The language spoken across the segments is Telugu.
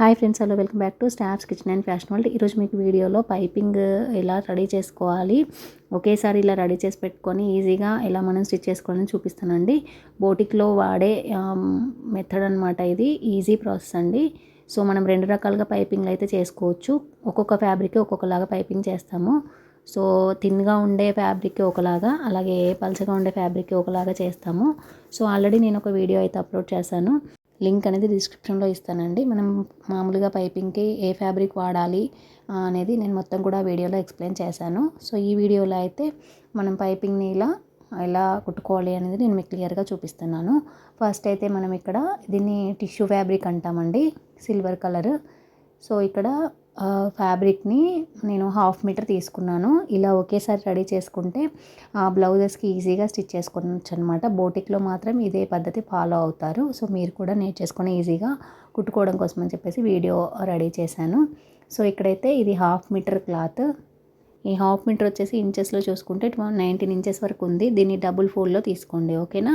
Hi friends hello welcome back to stars kitchen and fashion world. ఈరోజు మీకు వీడియోలో పైపింగ్ ఎలా రెడీ చేసుకోవాలి ఒకేసారి ఇలా రెడీ చేసి పెట్టుకొని ఈజీగా ఎలా మనం స్టిచ్ చేసుకోవాలని చూపిస్తానండి. బోటిక్లో వాడే మెథడ్ అనమాట ఇది ఈజీ ప్రాసెస్ అండి. సో మనం రెండు రకాలుగా పైపింగ్ అయితే చేసుకోవచ్చు. ఒక్కొక్క ఫ్యాబ్రిక్ ఒక్కొక్కలాగా పైపింగ్ చేస్తాము. సో థిన్గా ఉండే ఫ్యాబ్రిక్ ఒకలాగా అలాగే పల్చగా ఉండే ఫ్యాబ్రిక్ ఒకలాగా చేస్తాము. సో ఆల్రెడీ నేను ఒక వీడియో అయితే అప్లోడ్ చేశాను. లింక్ అనేది డిస్క్రిప్షన్లో ఇస్తానండి. మనం మామూలుగా పైపింగ్కి ఏ ఫ్యాబ్రిక్ వాడాలి అనేది నేను మొత్తం కూడా వీడియోలో ఎక్స్ప్లెయిన్ చేశాను. సో ఈ వీడియోలో అయితే మనం పైపింగ్ని ఇలా ఎలా కుట్టుకోవాలి అనేది నేను మీకు క్లియర్గా చూపిస్తున్నాను. ఫస్ట్ అయితే మనం ఇక్కడ దీన్ని టిష్యూ ఫ్యాబ్రిక్ అంటామండి సిల్వర్ కలర్. సో ఇక్కడ ఫ్యాబ్రిక్ని నేను హాఫ్ మీటర్ తీసుకున్నాను. ఇలా ఒకేసారి రెడీ చేసుకుంటే ఆ బ్లౌజెస్కి ఈజీగా స్టిచ్ చేసుకోవచ్చు అనమాట బోటిక్లో మాత్రం ఇదే పద్ధతి ఫాలో అవుతారు. సో మీరు కూడా నేర్చేసుకొని ఈజీగా కుట్టుకోవడం కోసం అని చెప్పేసి వీడియో రెడీ చేశాను. సో ఇక్కడైతే ఇది హాఫ్ మీటర్ క్లాత్. ఈ హాఫ్ మీటర్ వచ్చేసి ఇంచెస్లో చూసుకుంటే నైన్టీన్ ఇంచెస్ వరకు ఉంది. దీన్ని డబుల్ ఫోల్డ్లో తీసుకోండి ఓకేనా?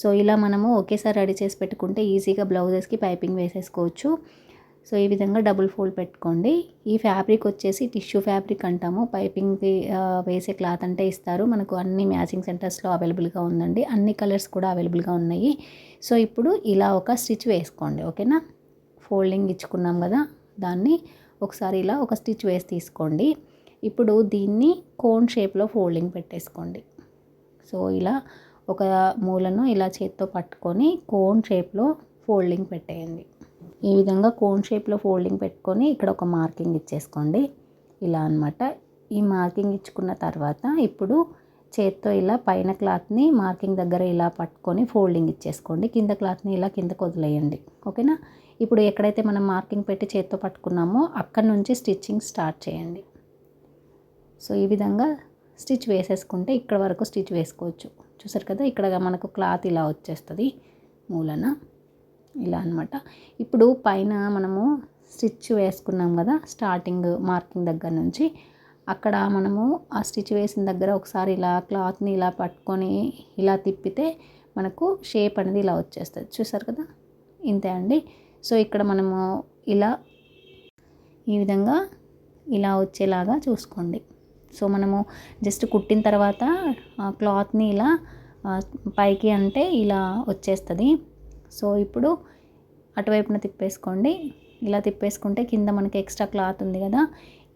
సో ఇలా మనము ఒకేసారి రెడీ చేసి పెట్టుకుంటే ఈజీగా బ్లౌజెస్కి పైపింగ్ వేసేసుకోవచ్చు. సో ఈ విధంగా డబుల్ ఫోల్డ్ పెట్టుకోండి. ఈ ఫ్యాబ్రిక్ వచ్చేసి టిష్యూ ఫ్యాబ్రిక్ అంటాము. పైపింగ్కి వేసే క్లాత్ అంటే ఇస్తారు. మనకు అన్ని మ్యాచింగ్ సెంటర్స్లో అవైలబుల్గా ఉందండి. అన్ని కలర్స్ కూడా అవైలబుల్గా ఉన్నాయి. సో ఇప్పుడు ఇలా ఒక స్టిచ్ వేసుకోండి. ఓకేనా? ఫోల్డింగ్ ఇచ్చుకున్నాం కదా? దాన్ని ఒకసారి ఇలా ఒక స్టిచ్ వేసి తీసుకోండి. ఇప్పుడు దీన్ని కోన్ షేప్లో ఫోల్డింగ్ పెట్టేసుకోండి. సో ఇలా ఒక మూలను ఇలా చేత్తో పట్టుకొని కోన్ షేప్లో ఫోల్డింగ్ పెట్టేయండి. ఈ విధంగా కోన్ షేప్లో ఫోల్డింగ్ పెట్టుకొని ఇక్కడ ఒక మార్కింగ్ ఇచ్చేసుకోండి. ఇలా అనమాట ఈ మార్కింగ్ ఇచ్చుకున్న తర్వాత ఇప్పుడు చేత్తో ఇలా పైన క్లాత్ని మార్కింగ్ దగ్గర ఇలా పట్టుకొని ఫోల్డింగ్ ఇచ్చేసుకోండి. కింద క్లాత్ని ఇలా కిందకు వదిలేయండి. ఓకేనా ఇప్పుడు ఎక్కడైతే మనం మార్కింగ్ పెట్టి చేత్తో పట్టుకున్నామో అక్కడ నుంచి స్టిచ్చింగ్ స్టార్ట్ చేయండి. సో ఈ విధంగా స్టిచ్ వేసేసుకుంటే ఇక్కడ వరకు స్టిచ్ వేసుకోవచ్చు. చూసారు కదా? ఇక్కడ మనకు క్లాత్ ఇలా వచ్చేస్తుంది. మూలన. ఇలా అనమాట ఇప్పుడు పైన మనము స్టిచ్ వేసుకున్నాం కదా స్టార్టింగ్ మార్కింగ్ దగ్గర నుంచి. అక్కడ మనము ఆ స్టిచ్ వేసిన దగ్గర ఒకసారి ఇలా క్లాత్ని ఇలా పట్టుకొని ఇలా తిప్పితే మనకు షేప్ అనేది ఇలా వచ్చేస్తుంది. చూసారు కదా? ఇంతే అండి. సో ఇక్కడ మనము ఇలా ఈ విధంగా ఇలా వచ్చేలాగా చూసుకోండి. సో మనము జస్ట్ కుట్టిన తర్వాత క్లాత్ని ఇలా పైకి అంటే ఇలా వచ్చేస్తుంది. సో ఇప్పుడు అటువైపున తిప్పేసుకోండి. ఇలా తిప్పేసుకుంటే కింద మనకి ఎక్స్ట్రా క్లాత్ ఉంది కదా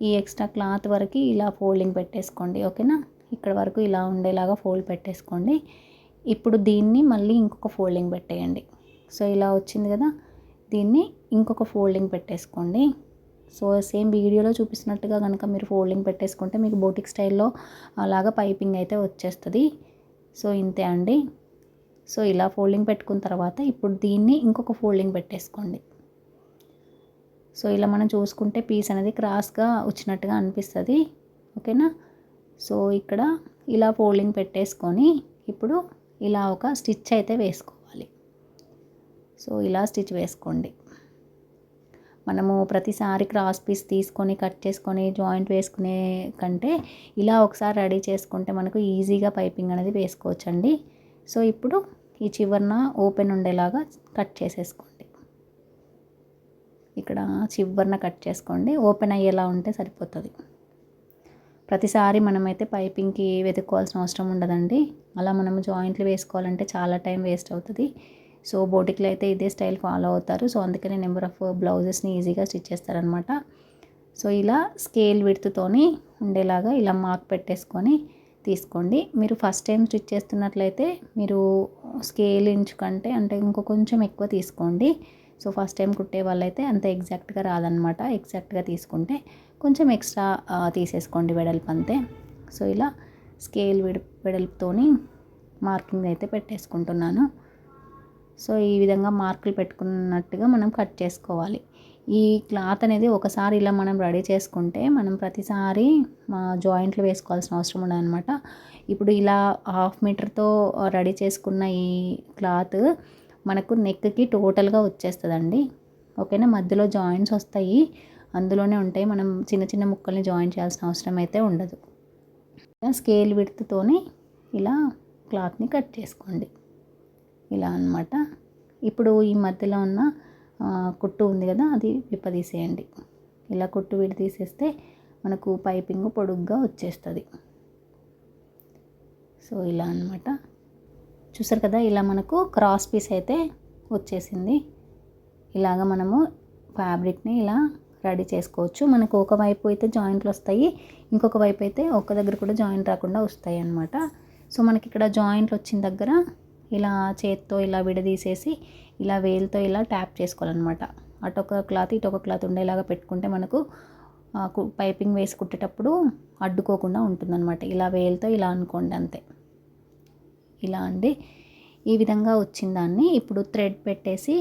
ఈ ఎక్స్ట్రా క్లాత్ వరకు ఇలా ఫోల్డింగ్ పెట్టేసుకోండి ఓకేనా? ఇక్కడ వరకు ఇలా ఉండేలాగా ఫోల్డ్ పెట్టేసుకోండి. ఇప్పుడు దీన్ని మళ్ళీ ఇంకొక ఫోల్డింగ్ పెట్టేయండి. సో ఇలా వచ్చింది కదా దీన్ని ఇంకొక ఫోల్డింగ్ పెట్టేసుకోండి. సో సేమ్ వీడియోలో చూపిస్తున్నట్టుగా కనుక మీరు ఫోల్డింగ్ పెట్టేసుకుంటే మీకు బోటిక్ స్టైల్లో అలాగా పైపింగ్ అయితే వచ్చేస్తుంది. సో ఇంతే అండి. సో ఇలా ఫోల్డింగ్ పెట్టుకున్న తర్వాత ఇప్పుడు దీన్ని ఇంకొక ఫోల్డింగ్ పెట్టేసుకోండి. సో ఇలా మనం చూసుకుంటే పీస్ అనేది క్రాస్గా వచ్చినట్టుగా అనిపిస్తుంది. ఓకేనా? సో ఇక్కడ ఇలా ఫోల్డింగ్ పెట్టేసుకొని ఇప్పుడు ఇలా ఒక స్టిచ్ అయితే వేసుకోవాలి. సో ఇలా స్టిచ్ వేసుకోండి. మనము ప్రతిసారి క్రాస్ పీస్ తీసుకొని కట్ చేసుకొని జాయింట్ వేసుకునే కంటే ఇలా ఒకసారి రెడీ చేసుకుంటే మనకు ఈజీగా పైపింగ్ అనేది వేసుకోవచ్చండి. సో ఇప్పుడు ఈ చివరన ఓపెన్ ఉండేలాగా కట్ చేసేసుకోండి. ఇక్కడ చివరన కట్ చేసుకోండి. ఓపెన్ అయ్యేలా ఉంటే సరిపోతుంది. ప్రతిసారి మనమైతే పైపింగ్కి వెతుక్కోవాల్సిన అవసరం ఉండదండి. అలా మనం జాయింట్లు వేసుకోవాలంటే చాలా టైం వేస్ట్ అవుతుంది. సో బోటిక్లో అయితే ఇదే స్టైల్ ఫాలో అవుతారు. సో అందుకని నెంబర్ ఆఫ్ బ్లౌజెస్ని ఈజీగా స్టిచ్ చేస్తారనమాట సో ఇలా స్కేల్ విడుతుతోని ఉండేలాగా ఇలా మార్క్ పెట్టేసుకొని తీసుకోండి. మీరు ఫస్ట్ టైం స్టిచ్ చేస్తున్నట్లయితే మీరు స్కేల్ ఇంచు కంటే అంటే ఇంకో కొంచెం ఎక్కువ తీసుకోండి. సో ఫస్ట్ టైం కుట్టే వాళ్ళైతే అంత ఎగ్జాక్ట్గా రాదనమాట ఎగ్జాక్ట్గా తీసుకుంటే కొంచెం ఎక్స్ట్రా తీసేసుకోండి వెడల్పు అంతే. సో ఇలా స్కేల్ వెడ వెడల్పుతోని మార్కింగ్ అయితే పెట్టేసుకుంటున్నాను. సో ఈ విధంగా మార్కులు పెట్టుకున్నట్టుగా మనం కట్ చేసుకోవాలి. ఈ క్లాత్ అనేది ఒకసారి ఇలా మనం రెడీ చేసుకుంటే మనం ప్రతిసారి జాయింట్లు వేసుకోవాల్సిన అవసరం ఉండదనమాట ఇప్పుడు ఇలా హాఫ్ మీటర్తో రెడీ చేసుకున్న ఈ క్లాత్ మనకు నెక్కి టోటల్గా వచ్చేస్తుందండి. ఓకేనా? మధ్యలో జాయింట్స్ వస్తాయి. అందులోనే ఉంటాయి. మనం చిన్న చిన్న ముక్కల్ని జాయిన్ చేయాల్సిన అవసరం అయితే ఉండదు. స్కేల్ విడుతుతోని ఇలా క్లాత్ని కట్ చేసుకోండి. ఇలా అనమాట ఇప్పుడు ఈ మధ్యలో ఉన్న కుట్టు ఉంది కదా అది విప్పదీసేయండి. ఇలా కుట్టు విడి తీసేస్తే మనకు పైపింగ్ పొడుగ్గా వచ్చేస్తుంది. సో ఇలా అన్నమాట. చూసారు కదా ఇలా మనకు క్రాస్ పీస్ అయితే వచ్చేసింది. ఇలాగ మనము ఫ్యాబ్రిక్ని ఇలా రెడీ చేసుకోవచ్చు. మనకు ఒక వైపు అయితే జాయింట్లు వస్తాయి ఇంకొక వైపు అయితే ఒక దగ్గర కూడా జాయింట్ రాకుండా వస్తాయి అన్నమాట సో మనకి ఇక్కడ జాయింట్లు వచ్చిన దగ్గర ఇలా చేత్తో ఇలా విడదీసేసి ఇలా వేలుతో ఇలా ట్యాప్ చేసుకోవాలన్నమాట. అటు ఒక క్లాత్ ఇటు ఒక క్లాత్ ఉండేలాగా పెట్టుకుంటే మనకు పైపింగ్ వేసి కుట్టేటప్పుడు అడ్డుకోకుండా ఉంటుందన్నమాట. ఇలా వేలుతో ఇలా అనుకోండి అంతే. ఇలా అండి. ఈ విధంగా వచ్చిన దాన్ని ఇప్పుడు థ్రెడ్ పెట్టేసి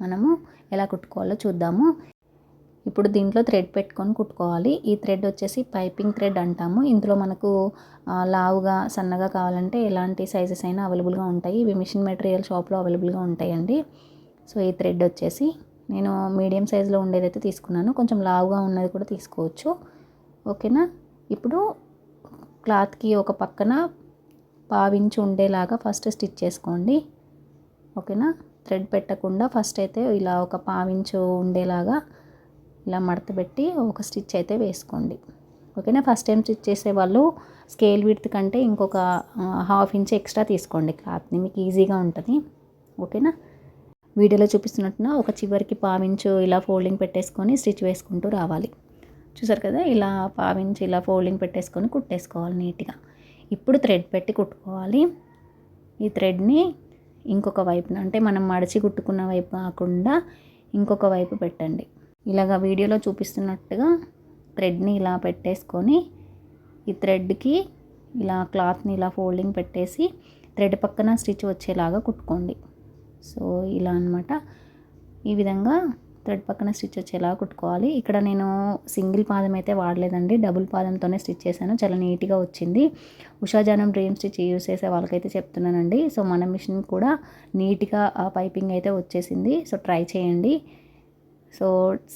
మనము ఎలా కుట్టుకోవాలో చూద్దాము. ఇప్పుడు దీంట్లో థ్రెడ్ పెట్టుకొని కుట్టుకోవాలి. ఈ థ్రెడ్ వచ్చేసి పైపింగ్ థ్రెడ్ అంటాము. ఇందులో మనకు లావుగా సన్నగా కావాలంటే ఎలాంటి సైజెస్ అయినా అవైలబుల్గా ఉంటాయి. ఇవి మిషన్ మెటీరియల్ షాప్లో అవైలబుల్గా ఉంటాయండి. సో ఈ థ్రెడ్ వచ్చేసి నేను మీడియం సైజులో ఉండేదైతే తీసుకున్నాను. కొంచెం లావుగా ఉన్నది కూడా తీసుకోవచ్చు. ఓకేనా? ఇప్పుడు క్లాత్కి ఒక పక్కన పావించి ఉండేలాగా ఫస్ట్ స్టిచ్ చేసుకోండి. ఓకేనా? థ్రెడ్ పెట్టకుండా ఫస్ట్ అయితే ఇలా ఒక పావించు ఉండేలాగా ఇలా మడత పెట్టి ఒక స్టిచ్ అయితే వేసుకోండి. ఓకేనా? ఫస్ట్ టైం స్టిచ్ చేసే వాళ్ళు స్కేల్ విడ్త్ కంటే ఇంకొక హాఫ్ ఇంచ్ ఎక్స్ట్రా తీసుకోండి క్లాత్ని. మీకు ఈజీగా ఉంటుంది. ఓకేనా? వీడియోలో చూపిస్తున్నట్టున ఒక చివరికి పావించు ఇలా ఫోల్డింగ్ పెట్టేసుకొని స్టిచ్ వేసుకుంటూ రావాలి. చూసారు కదా? ఇలా పావించి ఇలా ఫోల్డింగ్ పెట్టేసుకొని కుట్టేసుకోవాలి నీట్గా. ఇప్పుడు థ్రెడ్ పెట్టి కుట్టుకోవాలి. ఈ థ్రెడ్ని ఇంకొక వైపున అంటే మనం మడిచి కుట్టుకున్న వైపు కాకుండా ఇంకొక వైపు పెట్టండి. ఇలాగ వీడియోలో చూపిస్తున్నట్టుగా థ్రెడ్ని ఇలా పెట్టేసుకొని ఈ థ్రెడ్కి ఇలా క్లాత్ని ఇలా ఫోల్డింగ్ పెట్టేసి థ్రెడ్ పక్కన స్టిచ్ వచ్చేలాగా కుట్టుకోండి. సో ఇలా అన్నమాట. ఈ విధంగా థ్రెడ్ పక్కన స్టిచ్ వచ్చేలా కుట్టుకోవాలి. ఇక్కడ నేను సింగిల్ పాదం అయితే వాడలేదండి. డబుల్ పాదంతోనే స్టిచ్ చేశాను. చాలా నీట్గా వచ్చింది. ఉషాజానం డ్రీమ్ స్టిచ్ యూస్ చేసే వాళ్ళకైతే చెప్తున్నానండి. సో మన మిషన్ కూడా నీట్గా ఆ పైపింగ్ అయితే వచ్చేసింది. సో ట్రై చేయండి. సో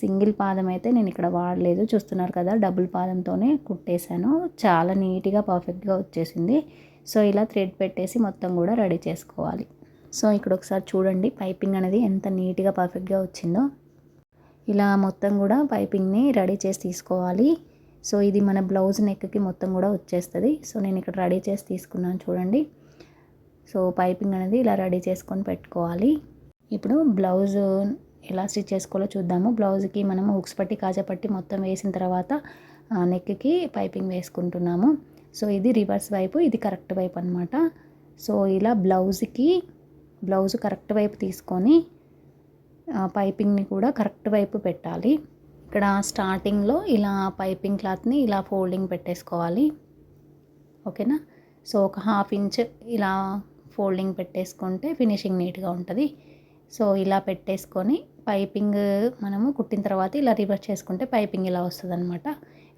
సింగిల్ పాదం అయితే నేను ఇక్కడ వాడలేదు. చూస్తున్నారు కదా డబుల్ పాదంతోనే కుట్టేశాను. చాలా నీట్గా పర్ఫెక్ట్గా వచ్చేసింది. సో ఇలా థ్రెడ్ పెట్టేసి మొత్తం కూడా రెడీ చేసుకోవాలి. సో ఇక్కడ ఒకసారి చూడండి పైపింగ్ అనేది ఎంత నీట్గా పర్ఫెక్ట్గా వచ్చిందో. ఇలా మొత్తం కూడా పైపింగ్ని రెడీ చేసి తీసుకోవాలి. సో ఇది మన బ్లౌజ్ నెక్కి మొత్తం కూడా వచ్చేస్తుంది. సో నేను ఇక్కడ రెడీ చేసి తీసుకున్నాను చూడండి. సో పైపింగ్ అనేది ఇలా రెడీ చేసుకొని పెట్టుకోవాలి. ఇప్పుడు బ్లౌజ్ ఎలా స్టిచ్ చేసుకోవాలో చూద్దాము. బ్లౌజ్కి మనము హుక్స్ పట్టి కాజపట్టి మొత్తం వేసిన తర్వాత నెక్కి పైపింగ్ వేసుకుంటున్నాము. సో ఇది రివర్స్ వైపు ఇది కరెక్ట్ వైపు అనమాట సో ఇలా బ్లౌజ్కి బ్లౌజ్ కరెక్ట్ వైపు తీసుకొని పైపింగ్ని కూడా కరెక్ట్ వైపు పెట్టాలి. ఇక్కడ స్టార్టింగ్లో ఇలా పైపింగ్ క్లాత్ని ఇలా ఫోల్డింగ్ పెట్టేసుకోవాలి. ఓకేనా? సో ఒక హాఫ్ ఇంచ్ ఇలా ఫోల్డింగ్ పెట్టేసుకుంటే ఫినిషింగ్ నీట్గా ఉంటుంది. సో ఇలా పెట్టేసుకొని పైపింగ్ మనము కుట్టిన తర్వాత ఇలా రివర్స్ చేసుకుంటే పైపింగ్ ఇలా వస్తుంది అనమాట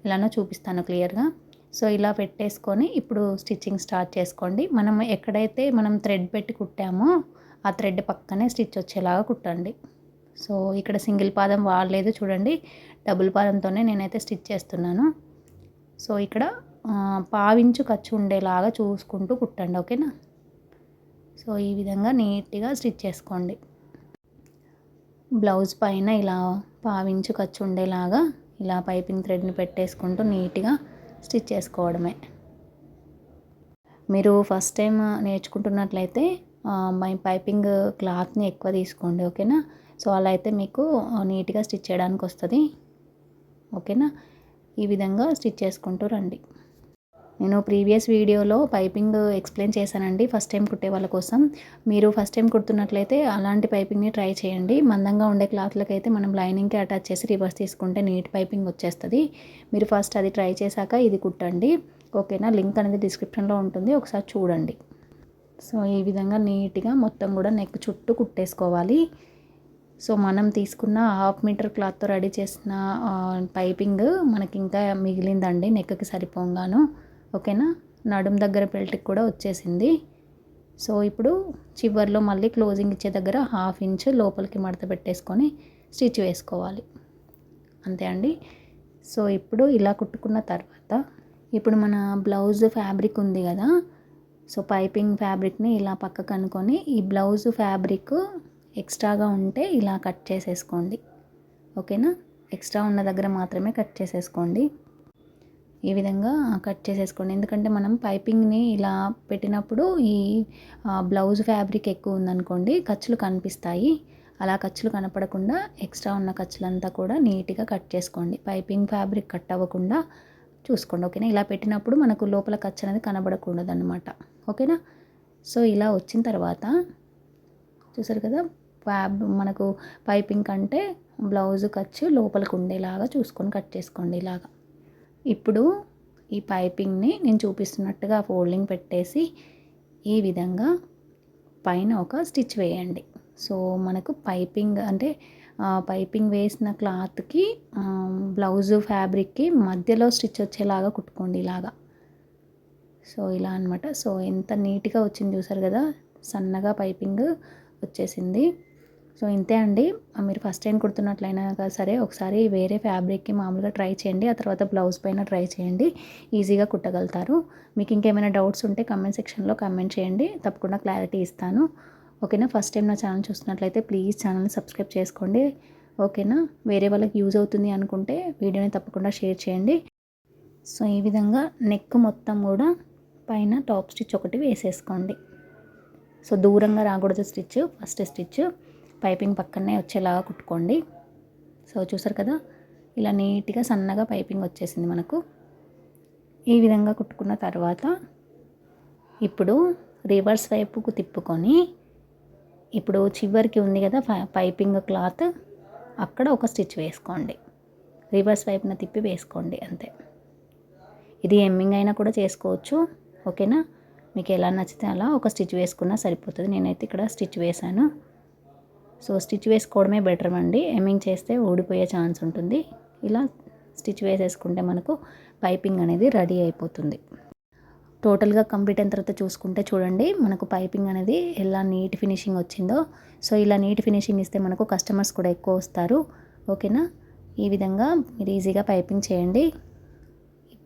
ఇలానో చూపిస్తాను క్లియర్గా. సో ఇలా పెట్టేసుకొని ఇప్పుడు స్టిచ్చింగ్ స్టార్ట్ చేసుకోండి. మనం ఎక్కడైతే మనం థ్రెడ్ పెట్టి కుట్టామో ఆ థ్రెడ్ పక్కనే స్టిచ్ వచ్చేలాగా కుట్టండి. సో ఇక్కడ సింగిల్ పాదం వాడలేదు చూడండి. డబుల్ పాదంతోనే నేనైతే స్టిచ్ చేస్తున్నాను. సో ఇక్కడ పావించు ఖర్చు ఉండేలాగా చూసుకుంటూ కుట్టండి ఓకేనా? సో ఈ విధంగా నీట్గా స్టిచ్ చేసుకోండి. బ్లౌజ్ పైన ఇలా పావించు ఖర్చు ఉండేలాగా ఇలా పైపింగ్ థ్రెడ్ని పెట్టేసుకుంటూ నీట్గా స్టిచ్ చేసుకోవడమే. మీరు ఫస్ట్ టైం నేర్చుకుంటున్నట్లయితే మై పైపింగ్ క్లాత్ని ఎక్కువ తీసుకోండి ఓకేనా? సో అలా అయితే మీకు నీట్గా స్టిచ్ చేయడానికి వస్తుంది ఓకేనా? ఈ విధంగా స్టిచ్ చేసుకుంటూ రండి. నేను ప్రీవియస్ వీడియోలో పైపింగ్ ఎక్స్ప్లెయిన్ చేశానండి ఫస్ట్ టైం కుట్టే వాళ్ళ కోసం. మీరు ఫస్ట్ టైం కుడుతున్నట్లయితే అలాంటి పైపింగ్ని ట్రై చేయండి. మందంగా ఉండే క్లాత్లకైతే మనం లైనింగ్కి అటాచ్ చేసి రివర్స్ తీసుకుంటే నీట్ పైపింగ్ వచ్చేస్తుంది. మీరు ఫస్ట్ అది ట్రై చేశాక ఇది కుట్టండి. ఓకేనా? లింక్ అనేది డిస్క్రిప్షన్లో ఉంటుంది. ఒకసారి చూడండి. సో ఈ విధంగా నీట్గా మొత్తం కూడా నెక్ చుట్టూ కుట్టేసుకోవాలి. సో మనం తీసుకున్న హాఫ్ మీటర్ క్లాత్తో రెడీ చేసిన పైపింగ్ మనకి ఇంకా మిగిలిందండి నెక్కి సరిపోగాను. ఓకేనా? నడుం దగ్గర బెల్ట్కి కూడా వచ్చేసింది. సో ఇప్పుడు చివర్లో మళ్ళీ క్లోజింగ్ ఇచ్చే దగ్గర హాఫ్ ఇంచ్ లోపలికి మడత పెట్టేసుకొని స్టిచ్ వేసుకోవాలి. అంతే అండి. సో ఇప్పుడు ఇలా కుట్టుకున్న తర్వాత ఇప్పుడు మన బ్లౌజ్ ఫ్యాబ్రిక్ ఉంది కదా. సో పైపింగ్ ఫ్యాబ్రిక్ని ఇలా పక్కకు అనుకొని ఈ బ్లౌజ్ ఫ్యాబ్రిక్ ఎక్స్ట్రాగా ఉంటే ఇలా కట్ చేసేసుకోండి. ఓకేనా? ఎక్స్ట్రా ఉన్న దగ్గర మాత్రమే కట్ చేసేసుకోండి. ఈ విధంగా కట్ చేసేసుకోండి. ఎందుకంటే మనం పైపింగ్ని ఇలా పెట్టినప్పుడు ఈ బ్లౌజ్ ఫ్యాబ్రిక్ ఎక్కువ ఉందనుకోండి ఖర్చులు కనిపిస్తాయి. అలా ఖర్చులు కనపడకుండా ఎక్స్ట్రా ఉన్న ఖర్చులంతా కూడా నీట్గా కట్ చేసుకోండి. పైపింగ్ ఫ్యాబ్రిక్ కట్ అవ్వకుండా చూసుకోండి. ఓకేనా? ఇలా పెట్టినప్పుడు మనకు లోపల ఖర్చు అనేది కనబడకూడదు అనమాట ఓకేనా? సో ఇలా వచ్చిన తర్వాత చూసారు కదా? ఫ్యాబ్ మనకు పైపింగ్ కంటే బ్లౌజ్ ఖర్చు లోపలికి ఉండేలాగా చూసుకొని కట్ చేసుకోండి ఇలాగా. ఇప్పుడు ఈ పైపింగ్ని నేను చూపిస్తున్నట్టుగా ఫోల్డింగ్ పెట్టేసి ఈ విధంగా పైన ఒక స్టిచ్ వేయండి. సో మనకు పైపింగ్ అంటే పైపింగ్ వేసిన క్లాత్కి బ్లౌజ్ ఫ్యాబ్రిక్కి మధ్యలో స్టిచ్ వచ్చేలాగా కుట్టుకోండి ఇలాగా. సో ఇలా అనమాట సో ఎంత నీట్గా వచ్చింది చూసారు కదా? సన్నగా పైపింగ్ వచ్చేసింది. సో ఇంతే అండి. మీరు ఫస్ట్ టైం కుడుతున్నట్లయినా సరే ఒకసారి వేరే ఫ్యాబ్రిక్కి మామూలుగా ట్రై చేయండి. ఆ తర్వాత బ్లౌజ్ పైన ట్రై చేయండి. ఈజీగా కుట్టగలుగుతారు. మీకు ఇంకేమైనా డౌట్స్ ఉంటే కమెంట్ సెక్షన్లో కమెంట్ చేయండి. తప్పకుండా క్లారిటీ ఇస్తాను. ఓకేనా? ఫస్ట్ టైం నా ఛానల్ చూస్తున్నట్లయితే ప్లీజ్ ఛానల్ని సబ్స్క్రైబ్ చేసుకోండి. ఓకేనా? వేరే వాళ్ళకి యూజ్ అవుతుంది అనుకుంటే వీడియోని తప్పకుండా షేర్ చేయండి. సో ఈ విధంగా నెక్ మొత్తం కూడా పైన టాప్ స్టిచ్ ఒకటి వేసేసుకోండి. సో దూరంగా రాకూడదు స్టిచ్ ఫస్ట్ స్టిచ్. పైపింగ్ పక్కనే వచ్చేలాగా కుట్టుకోండి. సో చూసారు కదా ఇలా నీట్గా సన్నగా పైపింగ్ వచ్చేసింది మనకు. ఈ విధంగా కుట్టుకున్న తర్వాత ఇప్పుడు రివర్స్ వైపుకు తిప్పుకొని ఇప్పుడు చివరికి ఉంది కదా పైపింగ్ క్లాత్ అక్కడ ఒక స్టిచ్ వేసుకోండి. రివర్స్ వైపున తిప్పి వేసుకోండి అంతే. ఇది ఎమ్మింగ్ అయినా కూడా చేసుకోవచ్చు ఓకేనా? మీకు ఎలా నచ్చితే అలా ఒక స్టిచ్ వేసుకున్నా సరిపోతుంది. నేనైతే ఇక్కడ స్టిచ్ వేశాను. సో స్టిచ్ వేసుకోవడమే బెటర్ అండి. ఎమ్మింగ్ చేస్తే ఊడిపోయే ఛాన్స్ ఉంటుంది. ఇలా స్టిచ్ వేసేసుకుంటే మనకు పైపింగ్ అనేది రెడీ అయిపోతుంది. టోటల్గా కంప్లీట్ అయిన తర్వాత చూసుకుంటే చూడండి మనకు పైపింగ్ అనేది ఎలా నీట్ ఫినిషింగ్ వచ్చిందో. సో ఇలా నీట్ ఫినిషింగ్ ఇస్తే మనకు కస్టమర్స్ కూడా ఎక్కువ వస్తారు. ఓకేనా? ఈ విధంగా మీరు ఈజీగా పైపింగ్ చేయండి.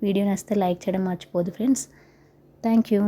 వీడియో నచ్చితే లైక్ చేయడం మర్చిపోదు ఫ్రెండ్స్. Thank you.